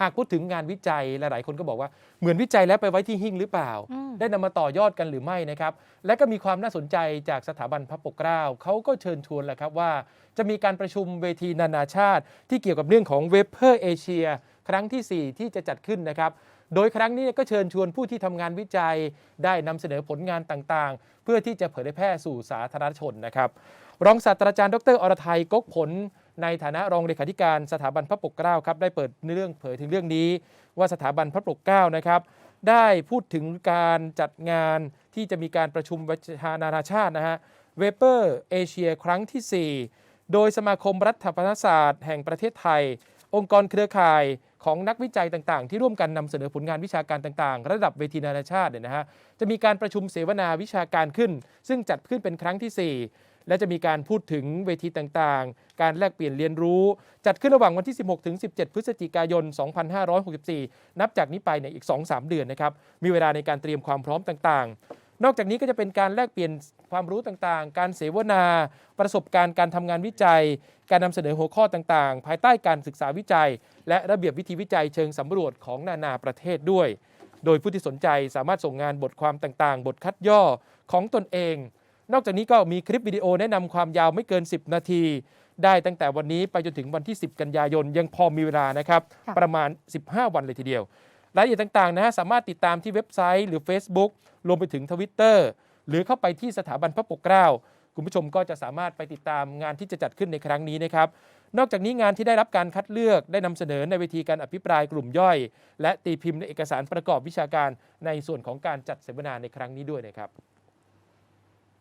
หากพูดถึงงานวิจัยหลาย ๆ คนก็บอกว่าเหมือนวิจัยแล้วไปไว้ที่หิ้งหรือเปล่าอืมได้นำมาต่อยอดกันหรือไม่นะครับ และก็มีความน่าสนใจจากสถาบันพระปกเกล้าเขาก็เชิญชวนแหละครับว่า จะมีการประชุมเวทีนานาชาติ ที่เกี่ยวกับเรื่องของเวเ p อร์เอเชียครั้งที่ 4 ที่จะจัดขึ้นนะครับโดยครั้งนี้ก็เชิญชวนผู้ที่ทำงานวิจัย ได้นำเสนอผลงานต่างๆ เพื่อที่จะเผยแพร่สู่สาธารณชนนะครับ รองศาสตราจารย์ดรอรไทยกกผล ในฐานะรองเลขาธิการสถาบันพระปกเกล้าครับได้เปิดเรื่องเผยถึงเรื่องนี้ ว่าสถาบันพระปกเกล้านะครับได้พูดถึงการจัดงานที่จะมีการประชุมวิชานานาชาตินะฮะเวเปอร์เอเชียครั้งที่ 4 โดยสมาคมรัฐประศาสตร์แห่งประเทศไทย องค์กรเครือข่ายของนักวิจัยต่างๆ ที่ร่วมกันนำเสนอผลงานวิชาการต่างๆ ระดับเวทีนานาชาติเนี่ยนะฮะจะมีการประชุมเสวนาวิชาการขึ้น ซึ่งจัดขึ้นเป็นครั้งทีสี่ 4 และจะมีการพูดถึงเวทีต่างๆ การแลกเปลี่ยนเรียนรู้ จัดขึ้นระหว่างวันที่ 16 ถึง 17 พฤศจิกายน 2564 นับจากนี้ไปเนี่ยอีก 2-3 เดือนนะครับมีเวลาในการเตรียมความพร้อมต่างๆ นอกจากนี้ก็จะเป็นการแลกเปลี่ยนความรู้ต่างๆ การเสวนา ประสบการณ์การทำงานวิจัย การนำเสนอหัวข้อต่างๆ ภายใต้การศึกษาวิจัย และระเบียบวิธีวิจัยเชิงสำรวจของนานาประเทศด้วย โดยผู้ที่สนใจสามารถส่งงานบทความต่างๆ บทคัดย่อของตนเอง นอกจากนี้ก็มีคลิปวิดีโอแนะนำความยาวไม่เกิน 10 นาที ได้ตั้งแต่วันนี้ไปจนถึงวันที่ 10 กันยายนยังพอมีเวลานะครับค่ะประมาณ 15 วันเลยทีเดียวรายละเอียดต่างๆนะฮะสามารถติดตามที่เว็บไซต์หรือ Facebook รวมไปถึงทวิตเตอร์หรือเข้าไปที่สถาบันพระปกเกล้าคุณผู้ชมก็จะสามารถไปติดตามงานที่จะจัดขึ้นในครั้งนี้นะครับ นอกจากนี้งานที่ได้รับการคัดเลือกได้นำเสนอในเวทีการอภิปรายกลุ่มย่อย และตีพิมพ์ในเอกสารประกอบวิชาการในส่วนของการจัดเสวนาในครั้งนี้ด้วยนะครับ